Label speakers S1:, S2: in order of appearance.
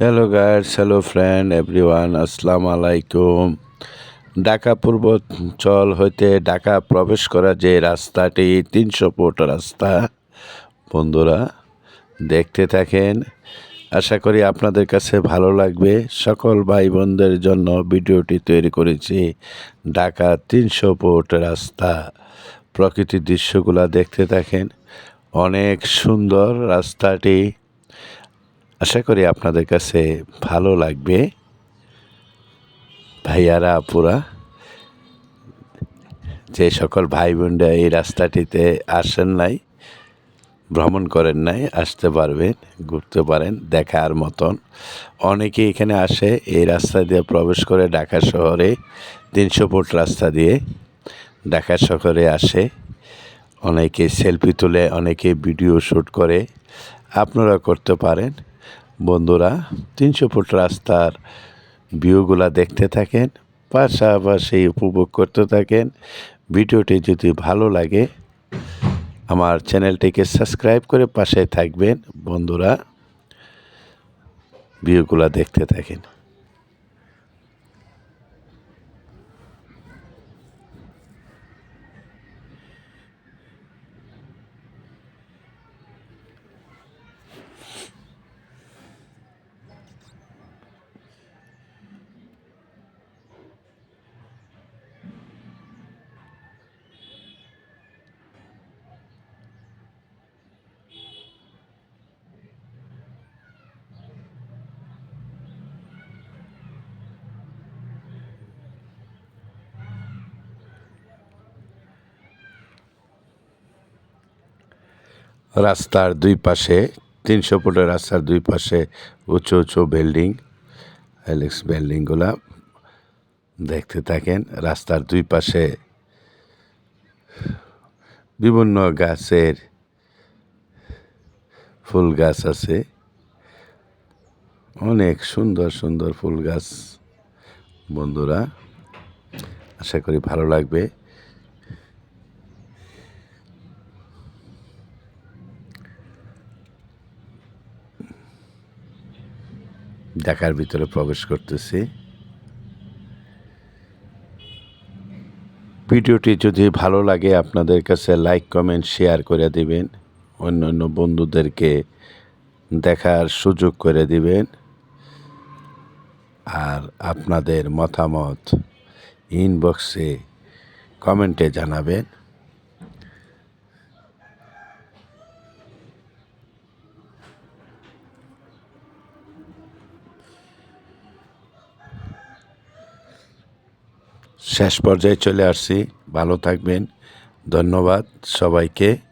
S1: Hello guides hello friend everyone আসসালামু আলাইকুম ঢাকা পূর্বাঞ্চল হইতে ঢাকা প্রবেশ করা যে রাস্তাটি, তিনশো ফুট রাস্তা। বন্ধুরা, দেখতে থাকেন। আশা করি আপনাদের কাছে ভালো লাগবে। সকল ভাই বোনদের জন্য ভিডিওটি তৈরি করেছি ঢাকা তিনশো ফুট রাস্তা। প্রকৃতির দৃশ্যগুলো দেখতে থাকেন। অনেক সুন্দর রাস্তাটি। আশা করি আপনাদের কাছে ভালো লাগবে। ভাইয়ারা, আপুরা, যে সকল ভাই বোনরা এই রাস্তাটিতে আসেন নাই, ভ্রমণ করেন নাই, আসতে পারবেন, ঘুরতে পারেন, দেখার মতন। অনেকে এখানে আসে এই রাস্তা দিয়ে প্রবেশ করে ঢাকা শহরে তিনশো ফুট রাস্তা দিয়ে ঢাকা শহরে আসে। অনেকে সেলফি তুলে, অনেকে ভিডিও শ্যুট করে আপনারা করতে পারেন। বন্ধুরা, তিনশো ফুট রাস্তার ভিউগুলা দেখতে থাকেন, পাশাপাশি উপভোগ করতে থাকেন। ভিডিওটি যদি ভালো লাগে, আমার চ্যানেলটিকে সাবস্ক্রাইব করে পাশে থাকবেন বন্ধুরা। ভিউগুলা দেখতে থাকেন। রাস্তার দুই পাশে, তিনশো ফুটের রাস্তার দুই পাশে উঁচু উঁচু বিল্ডিং, এলেক্স বিল্ডিংগুলা দেখতে থাকেন। রাস্তার দুই পাশে বিভিন্ন গাছের ফুল গাছ আছে। অনেক সুন্দর সুন্দর ফুল গাছ, বন্ধুরা। আশা করি ভালো লাগবে। ঢাকার ভিতরে প্রবেশ করতেছি। ভিডিওটি যদি ভালো লাগে, আপনাদের কাছে লাইক, কমেন্ট, শেয়ার করে দিবেন। অন্য অন্য বন্ধুদেরকে দেখার সুযোগ করে দিবেন। আর আপনাদের মতামত ইনবক্সে কমেন্টে জানাবেন। শেষ পর্যায়ে চলে আসছি। ভালো থাকবেন। ধন্যবাদ সবাইকে।